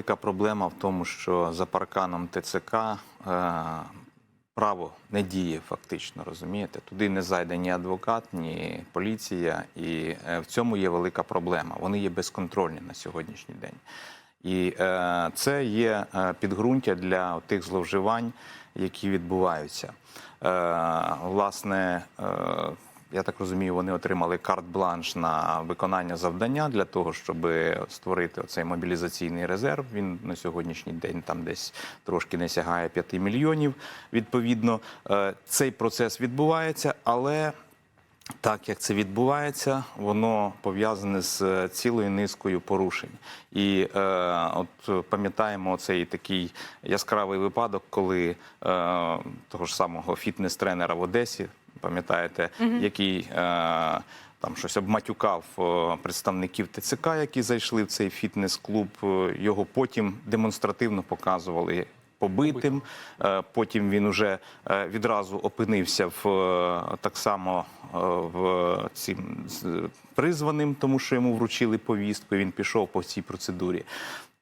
велика проблема в тому, що за парканом ТЦК е, право не діє фактично, розумієте? Туди не зайде ні адвокат, ні поліція, і е, в цьому є велика проблема. Вони є безконтрольні на сьогоднішній день. І е, це є е, підґрунтя для тих зловживань, які відбуваються. Е, власне, е, я так розумію, вони отримали карт-бланш на виконання завдання для того, щоб створити цей мобілізаційний резерв. Він на сьогоднішній день там десь трошки не сягає 5 мільйонів. Відповідно, е, цей процес відбувається, але так як це відбувається, воно пов'язане з е, цілою низкою порушень. І е, от пам'ятаємо цей такий яскравий випадок, коли е, того ж самого фітнес-тренера в Одесі, пам'ятаєте, який е, там щось обматюкав е, представників ТЦК, які зайшли в цей фітнес-клуб. Е, Його потім демонстративно показували побитим. Е, Потім він уже відразу опинився в так само в цим призваним, тому що йому вручили повістку. і Він пішов по цій процедурі.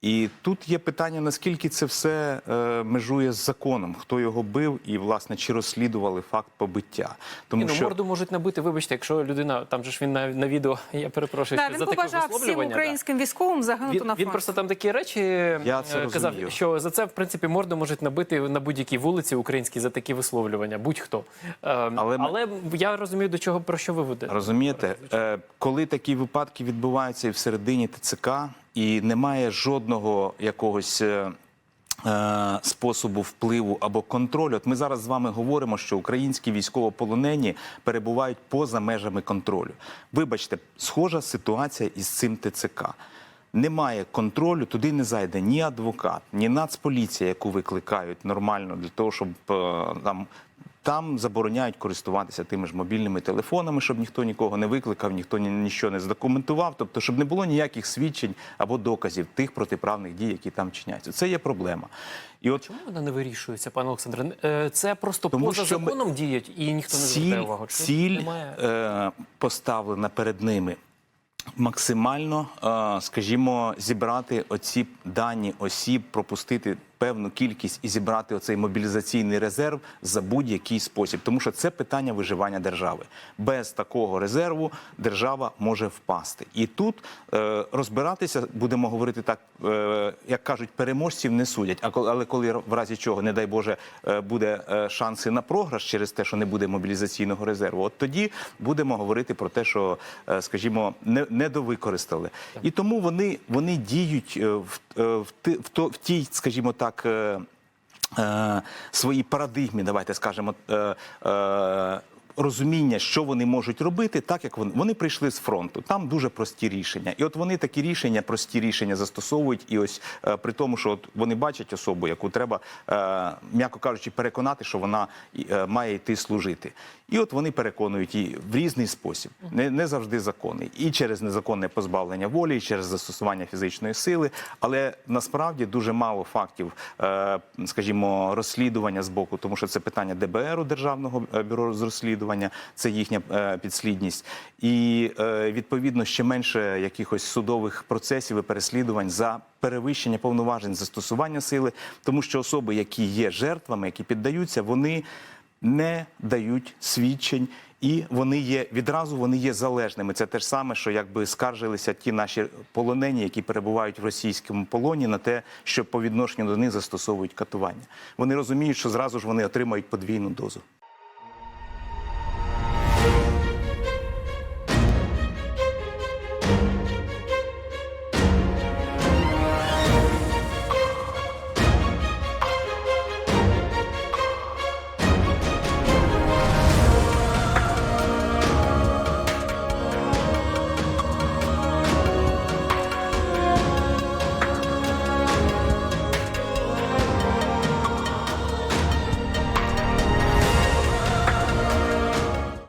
І тут є питання, наскільки це все е, межує з законом, хто його бив, і власне чи розслідували факт побиття. Тому ну, що морду можуть набити, вибачте, якщо людина, там же ж він на, на відео, я перепрошую, Да, він за таке побажав всім українським військовим загинути Він, на він просто там такі речі Я це е, казав, розумію. що за це в принципі морду можуть набити на будь-якій вулиці українській за такі висловлювання, будь-хто. Е, Але але, ми- я розумію, до чого про що ви ведете. Розумієте, е, коли такі випадки відбуваються і всередині ТЦК, і немає жодного якогось. е, е, Способу впливу або контролю. От ми зараз з вами говоримо, що українські військовополонені перебувають поза межами контролю. Вибачте, схожа ситуація із цим ТЦК. Немає контролю, туди не зайде ні адвокат, ні нацполіція, яку викликають нормально для того, щоб е, там там забороняють користуватися тими ж мобільними телефонами, щоб ніхто нікого не викликав, ніхто ні, нічого не здокументував. Тобто, щоб не було ніяких свідчень або доказів тих протиправних дій, які там вчиняються. Це є проблема. І от Чому вона не вирішується, пане Олександре? Е, Це просто Тому поза що ми- законом діють і ніхто не звертає увагу. Чи ціль немає? е, поставлена перед ними. Максимально, е, скажімо, зібрати оці дані осіб, пропустити певну кількість і зібрати оцей мобілізаційний резерв за будь-який спосіб, тому що це питання виживання держави. Без такого резерву держава може впасти. І тут е, розбиратися, будемо говорити так, е, як кажуть, переможців не судять. А коли, але коли в разі чого, не дай Боже, е, буде е, шанси на програш через те, що не буде мобілізаційного резерву, от тоді будемо говорити про те, що, е, скажімо, не, недовикористали. І тому вони, вони діють в, в, в, в тій, скажімо так. Е, е, своїй парадигмі, давайте скажемо, е, розуміння, що вони можуть робити, так як вони, вони прийшли з фронту. Там дуже прості рішення. І от вони такі рішення, прості рішення застосовують. І ось е, при тому, що от вони бачать особу, яку треба, е, м'яко кажучи, переконати, що вона е, має йти служити. І от вони переконують її в різний спосіб, не, не завжди законний, і через незаконне позбавлення волі, і через застосування фізичної сили. Але насправді дуже мало фактів, е, скажімо, розслідування з боку, тому що це питання ДБРу Державного е, бюро з розслідування, це їхня е, підслідність, і е, відповідно ще менше якихось судових процесів і переслідувань за перевищення повноважень застосування сили, тому що особи, які є жертвами, які піддаються, вони не дають свідчень, і вони є відразу вони є залежними. Це те ж саме, що якби скаржилися ті наші полонені, які перебувають в російському полоні, на те, що по відношенню до них застосовують катування. Вони розуміють, що зразу ж вони отримають подвійну дозу.